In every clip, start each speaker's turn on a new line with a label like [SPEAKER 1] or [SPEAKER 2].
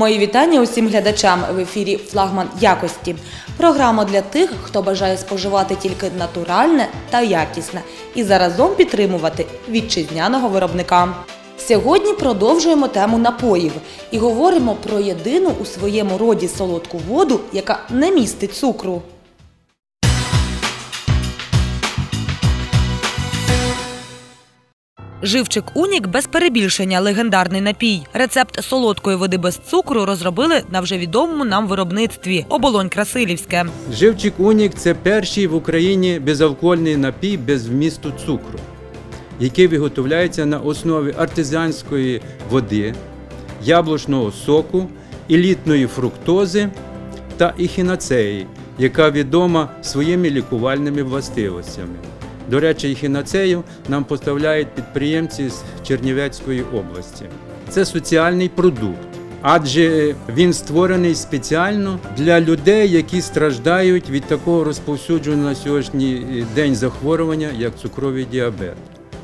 [SPEAKER 1] Мої вітання усім глядачам в ефірі Флагман якості. Програма для тих, хто бажає споживати тільки натуральне та якісне і заразом підтримувати вітчизняного виробника. Сьогодні продовжуємо тему напоїв і говоримо про єдину у своєму роді солодку воду, яка не містить цукру. Живчик Унік без перебільшення легендарний напій. Рецепт солодкої води без цукру розробили на вже відомому нам виробництві Оболонь Красилівське.
[SPEAKER 2] Живчик Унік це перший в Україні безалкогольний напій без вмісту цукру, який виготовляється на основі артезіанської води, яблучного соку, елітної фруктози та ехінацеї, яка відома своїми лікувальними властивостями. До речі, ехінацею нам поставляють підприємці з Чернівецької області. Це соціальний продукт, адже він створений спеціально для людей, які страждають від такого розповсюдженого на сьогоднішній день захворювання, як цукровий діабет,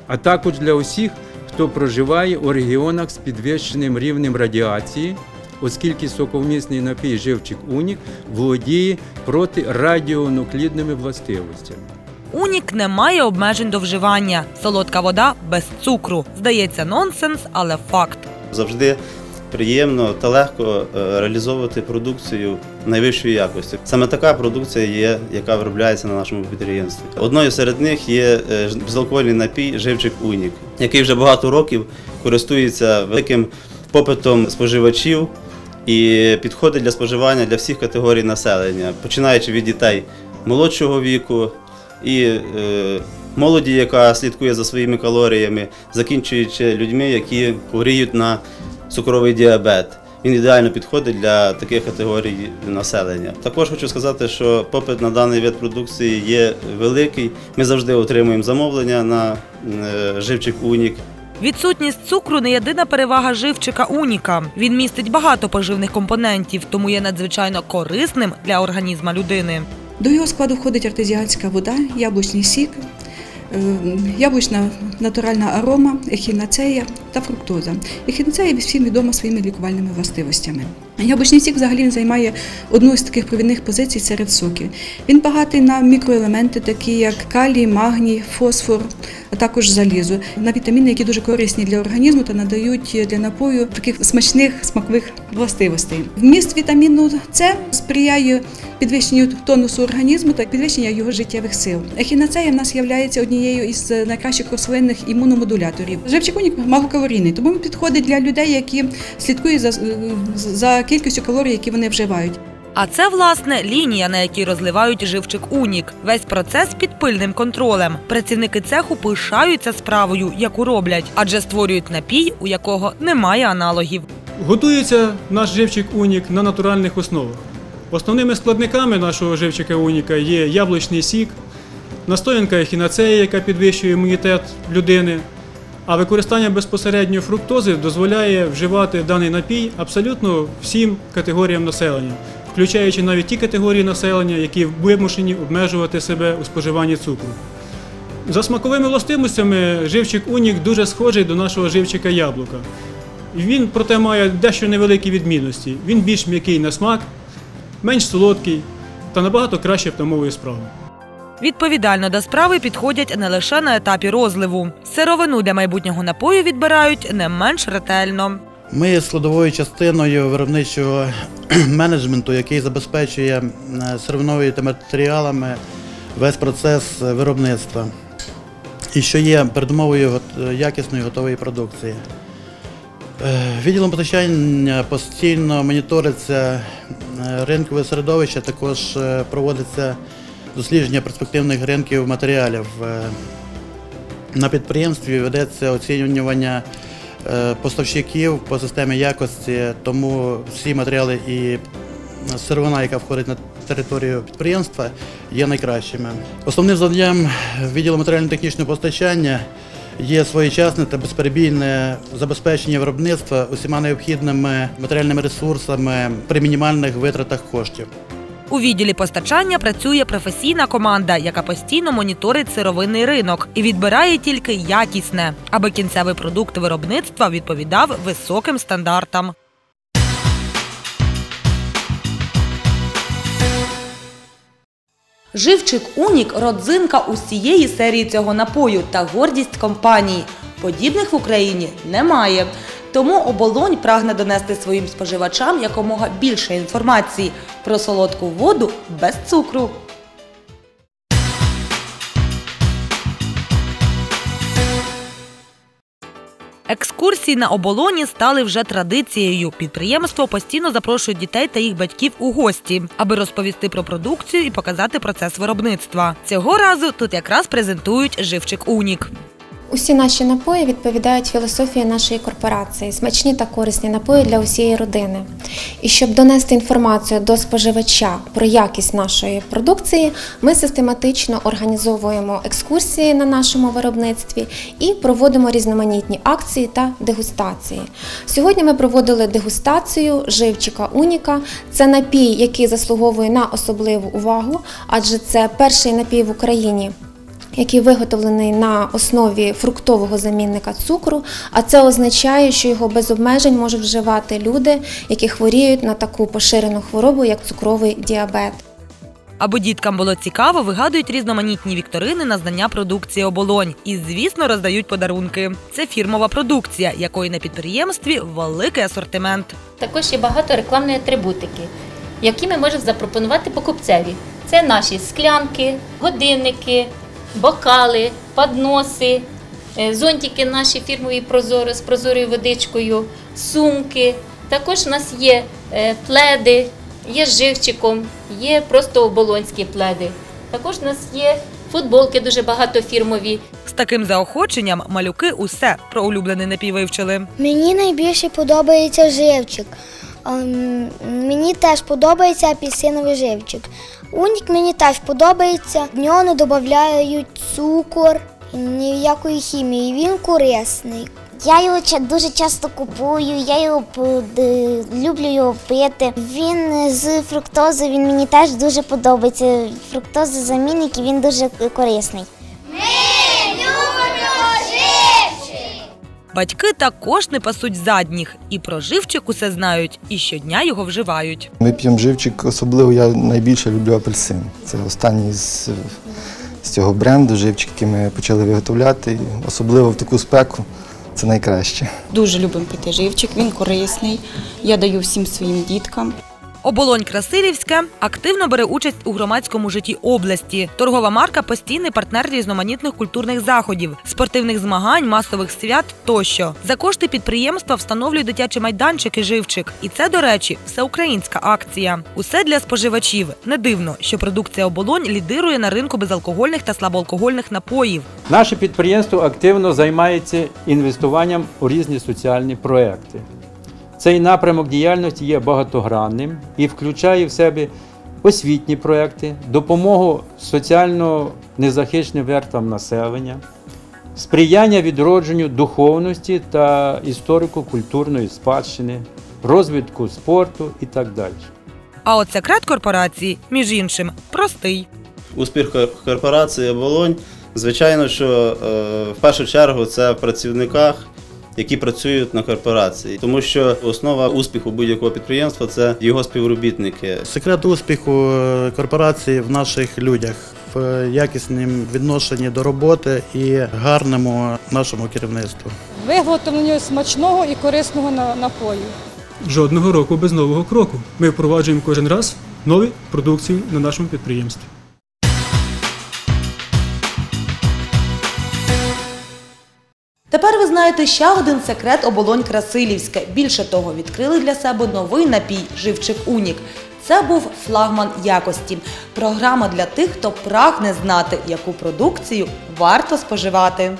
[SPEAKER 2] а також для усіх, хто проживає у регіонах з підвищеним рівнем радіації. Оскільки соковмісний напій живчик Унік володіє проти радіонуклідними властивостями.
[SPEAKER 1] Унік не має обмежень до вживання. Солодка вода без цукру. Здається, нонсенс, але факт.
[SPEAKER 3] Завжди приємно та легко е, реалізовувати продукцію найвищої якості. Саме така продукція є, яка виробляється на нашому підприємстві. Одною серед них є е, безалкогольний напій Живчик Унік, який вже багато років користується великим попитом споживачів і підходить для споживання для всіх категорій населення, починаючи від дітей молодшого віку і е, молоді, яка слідкує за своїми калоріями, закінчуючи людьми, які хворіють на цукровий діабет. Він ідеально підходить для таких категорій населення. Також хочу сказати, що попит на даний вид продукції є великий. Ми завжди отримуємо замовлення на е, живчик Унік.
[SPEAKER 1] Відсутність цукру не єдина перевага живчика Уніка. Він містить багато поживних компонентів, тому є надзвичайно корисним для організма людини.
[SPEAKER 4] До його складу входить артезіанська вода, яблучний сік, е, яблучна натуральна арома, ехінацея та фруктоза. Ехінацея всім відома своїми лікувальними властивостями. Яблучний сік взагалі займає одну з таких провідних позицій серед соків. Він багатий на мікроелементи, такі як калій, магній, фосфор, а також залізо, на вітаміни, які дуже корисні для організму та надають для напою таких смачних смакових властивостей. Вміст вітаміну С сприяє підвищенню тонусу організму та підвищенню його життєвих сил. Ехінацея в нас є однією із найкращих рослинних імуномодуляторів. Живчик унік малокалорійний, тому він підходить для людей, які слідкують за, за кількістю калорій, які вони вживають.
[SPEAKER 1] А це власне лінія, на якій розливають живчик Унік. Весь процес під пильним контролем. Працівники цеху пишаються справою, яку роблять, адже створюють напій, у якого немає аналогів.
[SPEAKER 5] Готується наш живчик Унік на натуральних основах. Основними складниками нашого живчика Уніка є яблучний сік, настоянка ехінацеї, яка підвищує імунітет людини. А використання безпосередньо фруктози дозволяє вживати даний напій абсолютно всім категоріям населення, включаючи навіть ті категорії населення, які вимушені обмежувати себе у споживанні цукру. За смаковими властивостями живчик Унік дуже схожий до нашого живчика яблука. Він, проте, має дещо невеликі відмінності. Він більш м'який на смак, менш солодкий та набагато краще втамовує справу.
[SPEAKER 1] Відповідально до справи підходять не лише на етапі розливу. Сировину для майбутнього напою відбирають не менш ретельно.
[SPEAKER 6] Ми є складовою частиною виробничого менеджменту, який забезпечує е, сировиною та матеріалами весь процес виробництва, і що є передумовою якісної готової продукції. Е, Відділом постачання постійно моніториться е, ринкове середовище, також е, проводиться дослідження перспективних ринків матеріалів. Е, На підприємстві ведеться оцінювання е, поставщиків по системі якості, тому всі матеріали і сировина, яка входить на територію підприємства, є найкращими. Основним завданням відділу матеріально-технічного постачання є своєчасне та безперебійне забезпечення виробництва усіма необхідними матеріальними ресурсами при мінімальних витратах коштів.
[SPEAKER 1] У відділі постачання працює професійна команда, яка постійно моніторить сировинний ринок і відбирає тільки якісне, аби кінцевий продукт виробництва відповідав високим стандартам. Живчик Унік родзинка усієї серії цього напою та гордість компанії. Подібних в Україні немає. Тому оболонь прагне донести своїм споживачам якомога більше інформації про солодку воду без цукру. Екскурсії на оболоні стали вже традицією. Підприємство постійно запрошує дітей та їх батьків у гості, аби розповісти про продукцію і показати процес виробництва. Цього разу тут якраз презентують живчик Унік.
[SPEAKER 7] Усі наші напої відповідають філософії нашої корпорації, смачні та корисні напої для усієї родини. І щоб донести інформацію до споживача про якість нашої продукції, ми систематично організовуємо екскурсії на нашому виробництві і проводимо різноманітні акції та дегустації. Сьогодні ми проводили дегустацію живчика Уніка. Це напій, який заслуговує на особливу увагу, адже це перший напій в Україні який виготовлений на основі фруктового замінника цукру, а це означає, що його без обмежень можуть вживати люди, які хворіють на таку поширену хворобу, як цукровий діабет.
[SPEAKER 1] Аби діткам було цікаво, вигадують різноманітні вікторини на знання продукції оболонь. І, звісно, роздають подарунки. Це фірмова продукція, якої на підприємстві великий асортимент.
[SPEAKER 8] Також є багато рекламної атрибутики, які ми можемо запропонувати покупцеві. Це наші склянки, годинники, бокали, подноси, е, зонтики наші фірмові прозоро з прозорою водичкою, сумки. Також у нас є е, пледи, є з живчиком, є просто оболонські пледи. Також у нас є футболки дуже багато фірмові.
[SPEAKER 1] З таким заохоченням малюки усе про улюблений напій вивчили.
[SPEAKER 9] Мені найбільше подобається живчик. Ем, Мені теж подобається апельсиновий живчик. Унік мені теж подобається. В нього не додають цукор, ніякої хімії. Він корисний.
[SPEAKER 10] Я його дуже часто купую, я його люблю його пити. Він е, з фруктози, він мені теж дуже подобається. Фруктоза замінник і він дуже корисний.
[SPEAKER 1] Батьки також не пасуть задніх, і про живчик усе знають, і щодня його вживають.
[SPEAKER 11] Ми п'ємо живчик, особливо я найбільше люблю апельсин. Це останній з, з цього бренду живчик, який ми почали виготовляти. Особливо в таку спеку це найкраще.
[SPEAKER 12] Дуже любимо пити живчик, він корисний. Я даю всім своїм діткам.
[SPEAKER 1] Оболонь Красилівська активно бере участь у громадському житті області. Торгова марка постійний партнер різноманітних культурних заходів, спортивних змагань, масових свят тощо. За кошти підприємства встановлюють дитячі майданчики живчик. І це, до речі, всеукраїнська акція. Усе для споживачів. Не дивно, що продукція оболонь лідирує на ринку безалкогольних та слабоалкогольних напоїв.
[SPEAKER 2] Наше підприємство активно займається інвестуванням у різні соціальні проекти. Цей напрямок діяльності є багатогранним і включає в себе освітні проекти, допомогу соціально незахищеним вертам населення, сприяння відродженню духовності та історико-культурної спадщини, розвитку спорту і так далі.
[SPEAKER 1] А от секрет корпорації, між іншим, простий.
[SPEAKER 3] Успіх корпорації Оболонь, звичайно, що е, в першу чергу це в працівниках, які працюють на корпорації. Тому що основа успіху будь-якого підприємства це його співробітники.
[SPEAKER 6] Секрет успіху е, корпорації в наших людях, в якісному відношенні до роботи і гарному нашому керівництву.
[SPEAKER 13] Виготовленню смачного і корисного напою.
[SPEAKER 5] Жодного року без нового кроку. Ми впроваджуємо кожен раз нові продукції на нашому підприємстві.
[SPEAKER 1] Тепер ви знаєте ще один секрет оболонь Красилівська. Більше того, відкрили для себе новий напій Живчик Унік. Це був флагман якості. Програма для тих, хто прагне знати, яку продукцію варто споживати.